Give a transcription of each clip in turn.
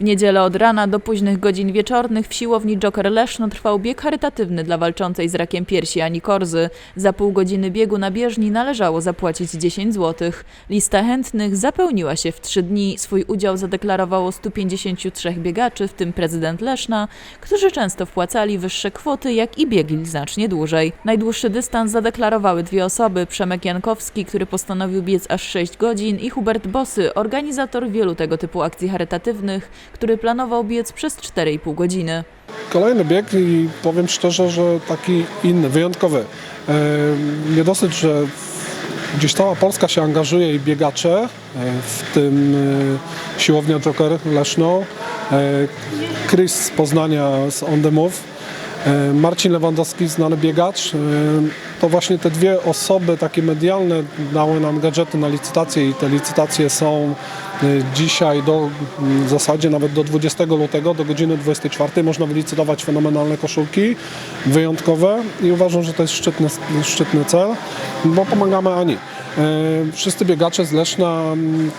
W niedzielę od rana do późnych godzin wieczornych w siłowni Joker Leszno trwał bieg charytatywny dla walczącej z rakiem piersi Ani Korzy. Za pół godziny biegu na bieżni należało zapłacić 10 zł. Lista chętnych zapełniła się w trzy dni. Swój udział zadeklarowało 153 biegaczy, w tym prezydent Leszna, którzy często wpłacali wyższe kwoty, jak i biegli znacznie dłużej. Najdłuższy dystans zadeklarowały dwie osoby: Przemek Jankowski, który postanowił biec aż 6 godzin, i Hubert Bosy, organizator wielu tego typu akcji charytatywnych, który planował biec przez 4,5 godziny. Kolejny bieg i powiem szczerze, że taki inny, wyjątkowy. E, Nie dosyć, że gdzieś cała Polska się angażuje i biegacze, e, w tym e, siłownia Joker Leszno, Chris z Poznania z On The Move, Marcin Lewandowski, znany biegacz. E, To właśnie te dwie osoby takie medialne dały nam gadżety na licytacje i te licytacje są e, dzisiaj do w zasadzie nawet do 20 lutego do godziny 24 można wylicytować fenomenalne koszulki wyjątkowe i uważam, że to jest szczytny, szczytny cel, bo pomagamy Ani. E, Wszyscy biegacze z Leszna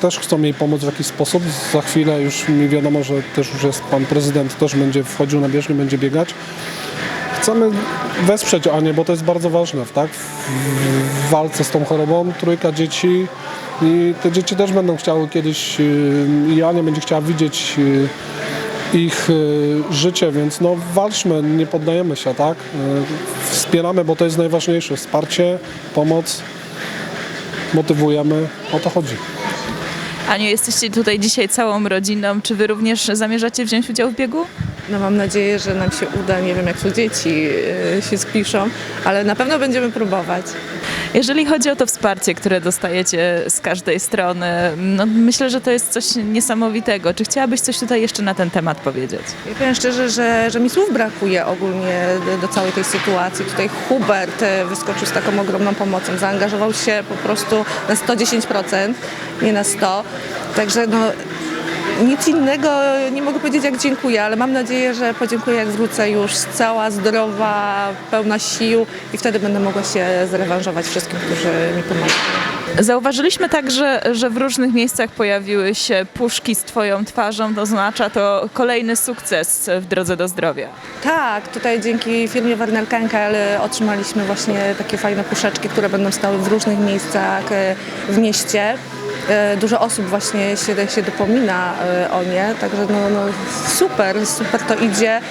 też chcą jej pomóc w jakiś sposób. Za chwilę już mi wiadomo, że też już jest pan prezydent, też będzie wchodził na bieżnię, będzie biegać. Chcemy wesprzeć Anię, bo to jest bardzo ważne, tak? W walce z tą chorobą trójka dzieci i te dzieci też będą chciały kiedyś y, i Ania będzie chciała widzieć y, ich y, życie, więc no walczmy, nie poddajemy się, tak? Wspieramy, bo to jest najważniejsze. Wsparcie, pomoc, motywujemy, o to chodzi. Aniu, jesteście tutaj dzisiaj całą rodziną. Czy wy również zamierzacie wziąć udział w biegu? No mam nadzieję, że nam się uda. Nie wiem, jak tu dzieci e, się spiszą, ale na pewno będziemy próbować. Jeżeli chodzi o to wsparcie, które dostajecie z każdej strony, no myślę, że to jest coś niesamowitego. Czy chciałabyś coś tutaj jeszcze na ten temat powiedzieć? Ja powiem szczerze, że, że mi słów brakuje ogólnie do, całej tej sytuacji. Tutaj Hubert e, wyskoczył z taką ogromną pomocą. Zaangażował się po prostu na 110%, nie na 100%. Także no, nic innego nie mogę powiedzieć jak dziękuję, ale mam nadzieję, że podziękuję jak wrócę już cała, zdrowa, pełna sił i wtedy będę mogła się zrewanżować wszystkim, którzy mi pomagają. Zauważyliśmy także, że w różnych miejscach pojawiły się puszki z Twoją twarzą. To oznacza to kolejny sukces w drodze do zdrowia. Tak, tutaj dzięki firmie Warner Kenkel otrzymaliśmy właśnie takie fajne puszeczki, które będą stały w różnych miejscach e, w mieście. E, Dużo osób właśnie się, się dopomina e, o nie, także no, no super, super to idzie.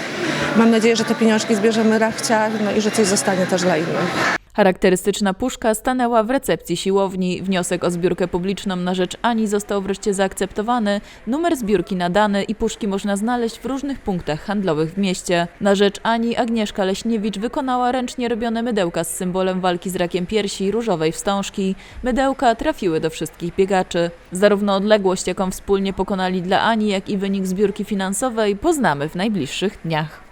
Mam nadzieję, że te pieniążki zbierzemy rachciach no i że coś zostanie też dla innych. Charakterystyczna puszka stanęła w recepcji siłowni. Wniosek o zbiórkę publiczną na rzecz Ani został wreszcie zaakceptowany. Numer zbiórki nadany i puszki można znaleźć w różnych punktach handlowych w mieście. Na rzecz Ani Agnieszka Leśniewicz wykonała ręcznie robione mydełka z symbolem walki z rakiem piersi różowej wstążki. Mydełka trafiły do wszystkich biegaczy. Zarówno odległość, jaką wspólnie pokonali dla Ani, jak i wynik zbiórki finansowej poznamy w najbliższych dniach.